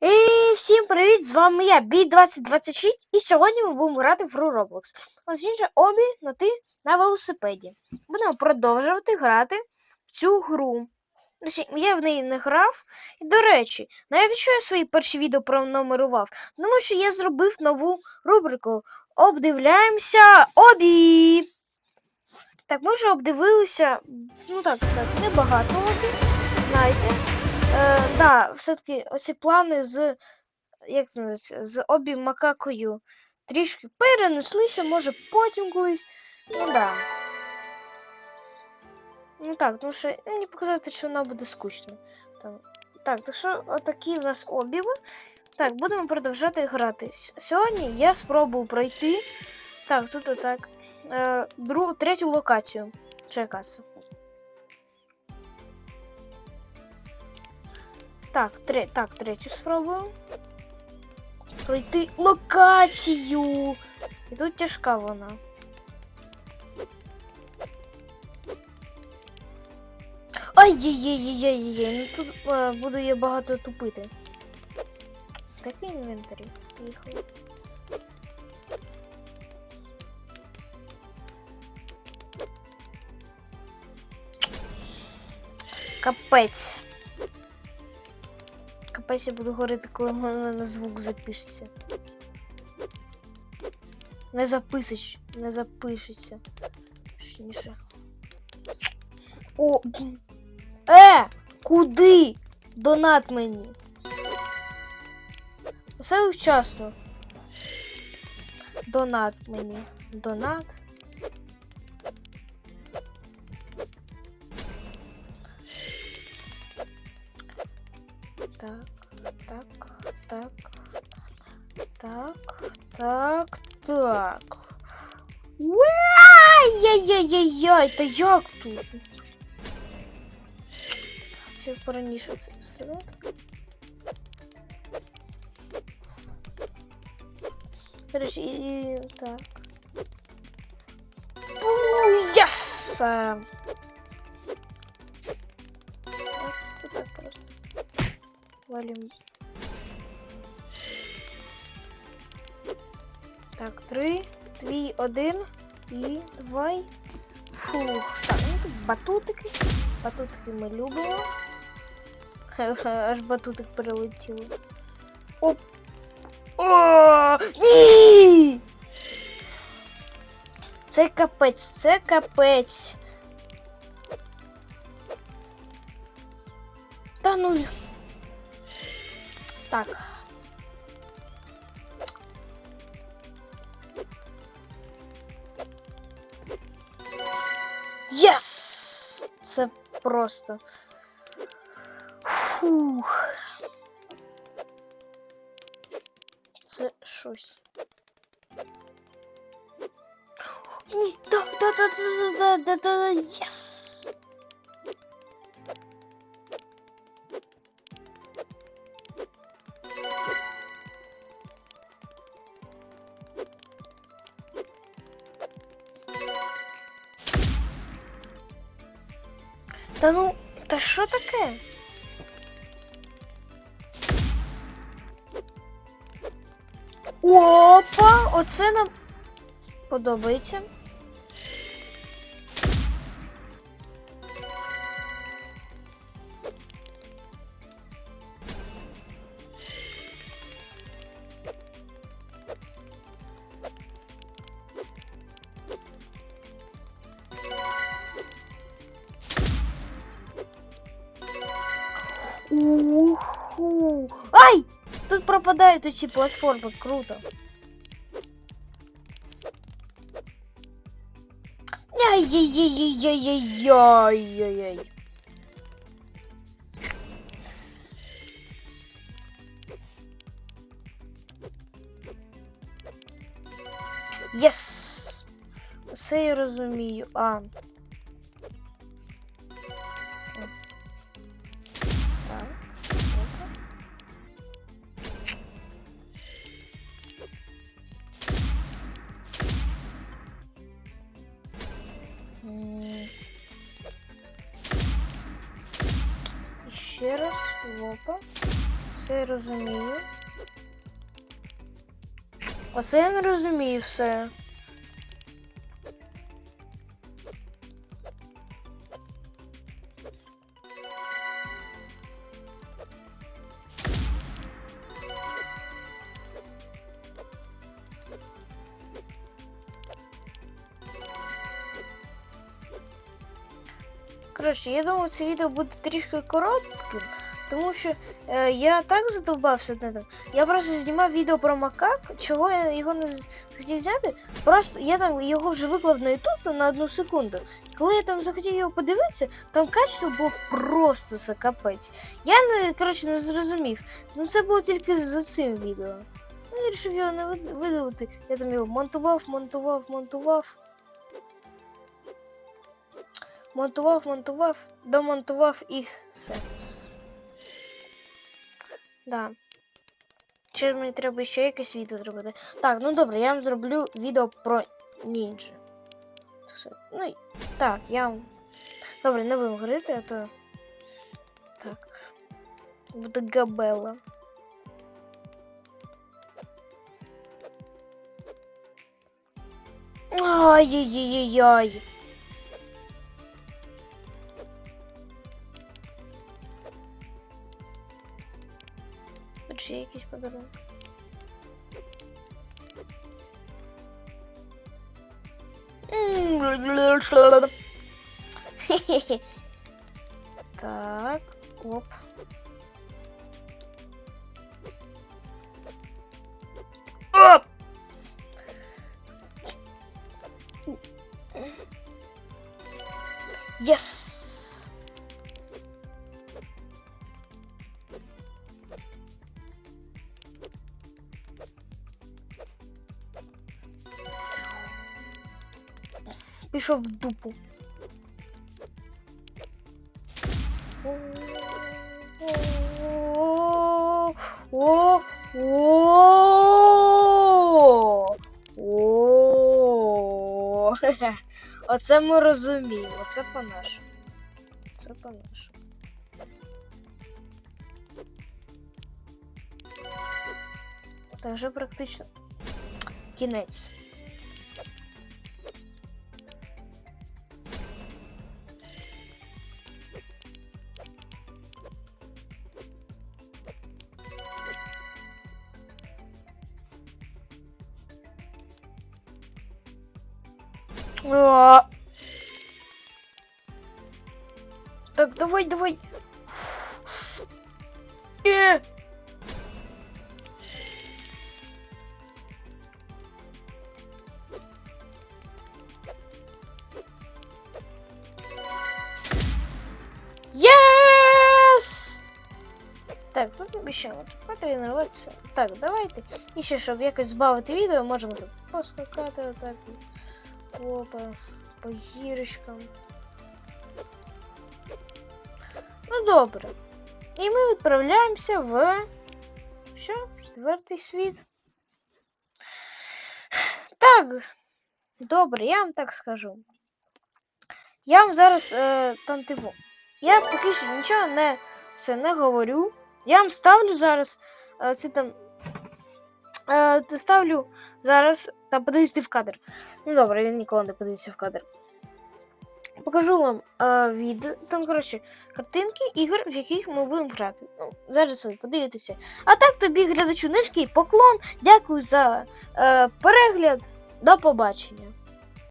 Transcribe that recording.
І всім привіт! З вами я, Бі2026, і сьогодні ми будемо грати в гру Roblox. Точніше, обі на ти на велосипеді. Будемо продовжувати грати в цю гру. Я в неї не грав. І, до речі, знаєте, що я свої перші відео пронумерував? Тому що я зробив нову рубрику Обдивляємося обі. Так, ми вже обдивилися, ну так сказати, небагато обі, знаєте. Е, да, все-таки оці плани з. Як називається? З обі макакою трішки перенеслися, може потім колись. Ну да. Ну так, тому що мені показати, що вона буде скучно. Там. Так, так що отакі в нас обіви. Так, будемо продовжати грати. Сьогодні я спробую пройти. Так, тут отак. Е, другу, третю локацію. Чи Так, тре, так, третю спробую. Пройти локацію. І тут тяжка вона. Ай-яй-яй-яй-яй-яй. Ну тут е, буду я багато тупити. Такий інвентарі. Поїхали. Капець. Я буду говорити, коли мене на звук запишеться. Не записич, не запишеться. Точніше. О! Е! Куди? Донат мені. Все вчасно. Донат мені. Донат. Так, так, так, так, так, так. Ай-яй-яй-яй-яй, та як тут? Ще пораніше це стріляти. До речі, і так. Єс! Валим. Так, три, дві, один і давай. Фух. Так, ну тут батутики. Батутики ми любимо. Аж батутик прилетіло. Оп. О! Ні! Це капець, це капець. Та ну. Так. Єс! Це просто. Фух. Це щось. Ні, да, да, да, да, да, да, да, да, єс! Та ну, та що таке? Опа! Оце нам подобається. Тут пропадають оці платформи, круто. Ай-яй-яй-яй-яй-яй-яй-яй. Єс! Все я розумію. А. Ще раз. Опа. Все я розумію. Оце я не розумію все. Коротше, я думаю, це відео буде трішки коротким, тому що е, я так задовбався над ним. Я просто знімав відео про макак, чого я його не хотів взяти. Просто я там його вже виклав на YouTube на одну секунду. Коли я там захотів його подивитися, там качество було просто за капець. Я не коротше не зрозумів. Ну це було тільки за цим відео. Ну, я вирішив його не вид- видалити. Я там його монтував, монтував, монтував. Монтував, монтував, домонтував і все. Да. Ще мені треба ще якесь відео зробити. Так, ну добре, я вам зроблю відео про нінджа. Ну так, я вам. Добре, не будемо говорити, а то. Так. Буде габела. Ай-яй-яй-яй. Якийсь подарунок. Так, оп. Оп! Yes! Пішов в дупу. О. Оце ми розуміємо. Це по-нашому. Це по-нашому. Так, вже практично кінець. Так, давай, давай. Э! Yes! Так, тут обіцяємо потренуватися. Так, давайте. І ще, щоб якось збавити відео, можемо тут поскакати отак. І Опа, по гірочкам. Ну добре. І ми відправляємося в. Що? Четвертий світ. Так. Добре, я вам так скажу. Я вам зараз е, там типу. Я поки що нічого не все не говорю. Я вам ставлю зараз е, це там. Е, ставлю зараз. Та подивіться в кадр. Ну добре, він ніколи не подивиться в кадр. Покажу вам е, від там, коротше, картинки ігор, в яких ми будемо грати. Ну, зараз ви подивитеся. А так тобі, глядачу, низький поклон. Дякую за е, перегляд. До побачення.